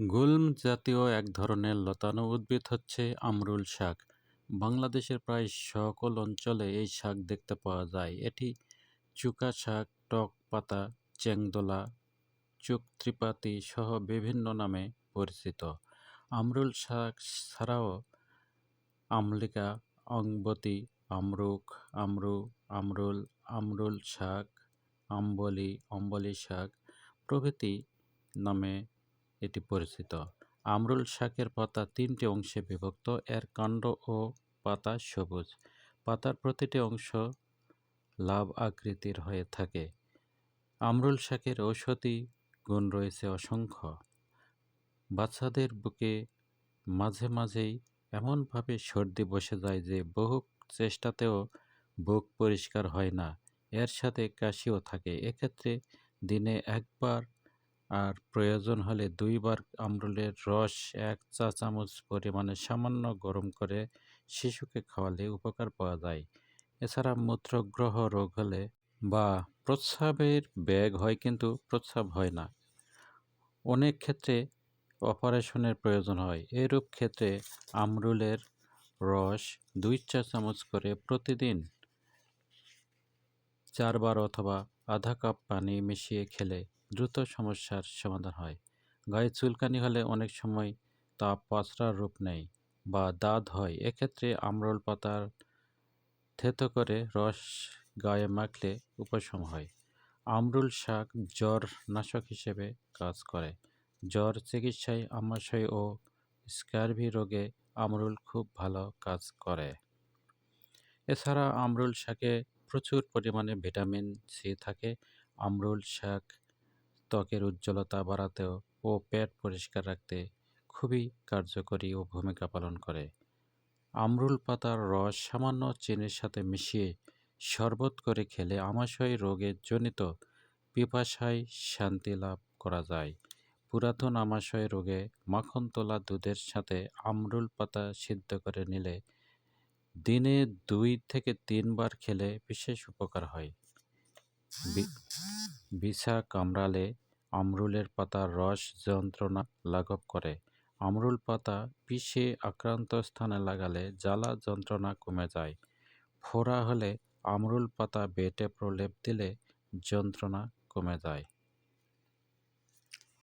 গুল্ম জাতীয় এক ধরনের লতানো উদ্ভিদ হচ্ছে আমরুল শাক। বাংলাদেশের প্রায় সকল অঞ্চলে এই শাক দেখতে পাওয়া যায়। এটি চুকা শাক, টক পাতা চেংদোলা চুকত্রিপাতি সহ বিভিন্ন নামে পরিচিত। আমরুল শাক ছাড়াও আমলিকা, অংবতী আমরুক আমরু, আমরুল আমরুল শাক, আম্বলি, অম্বলি শাক প্রভৃতি নামে এটি পরিচিত। আমরুল শাকের পাতা তিনটি অংশে বিভক্ত, এর কাণ্ড ও পাতা সবুজ। পাতার প্রতিটি অংশ লাভ আকৃতির হয়ে থাকে। আমরুল শাকের ঔষধি গুণ রয়েছে অসংখ্য। বাচ্চাদের বুকে মাঝে মাঝেই এমনভাবে সর্দি বসে যায় যে বহু চেষ্টাতেও বুক পরিষ্কার হয় না। এর সাথে কাশিও থাকে। এক্ষেত্রে দিনে একবার আর প্রয়োজন হলে দুইবার আমরুলের রস এক চা চামচ পরিমাণে সামান্য গরম করে শিশুকে খাওয়ালে উপকার পাওয়া যায়। এছাড়া মূত্রগ্রহ রোগ হলে বা প্রস্রাবের ব্যাগ হয় কিন্তু প্রস্রাব হয় না। অনেক ক্ষেত্রে অপারেশনের প্রয়োজন হয়। এরূপ ক্ষেত্রে আমরুলের রস দুই চা চামচ করে প্রতিদিন চারবার অথবা আধা কাপ পানি মিশিয়ে খেলে দ্রুত সমস্যার সমাধান হয়। গায়ে চুলকানি হলে অনেক সময় তা পাঁচড়ার রূপ নেয় বা দাঁত হয়। এক্ষেত্রে আমরল পাতার থেতো করে রস গায়ে মাখলে উপশম হয়। আমরুল শাক জ্বর নাশক হিসেবে কাজ করে। জ্বর চিকিৎসায় আমাশয় ও স্কারভি রোগে আমরুল খুব ভালো কাজ করে। এছাড়া আমরুল শাকে প্রচুর পরিমাণে ভিটামিন সি থাকে। আমরুল শাক ত্বকের উজ্জ্বলতা বাড়াতেও ও পেট পরিষ্কার রাখতে খুবই কার্যকরী ও ভূমিকা পালন করে। আমরুল পাতার রস সামান্য চিনির সাথে মিশিয়ে শরবত করে খেলে আমাশয় রোগের জনিত পিপাসায় শান্তি লাভ করা যায়। পুরাতন আমাশয় রোগে মাখন তোলা দুধের সাথে আমরুল পাতা সিদ্ধ করে নিলে দিনে দুই থেকে তিনবার খেলে বিশেষ উপকার হয়। বিছা কামড়ালে আমরুলের পাতার রস যন্ত্রণা লাঘব করে। আমরুল পাতা পিষে আক্রান্ত স্থানে লাগালে জ্বালা যন্ত্রণা কমে যায়। ফোড়া হলে আমরুল পাতা বেটে প্রলেপ দিলে যন্ত্রণা কমে যায়।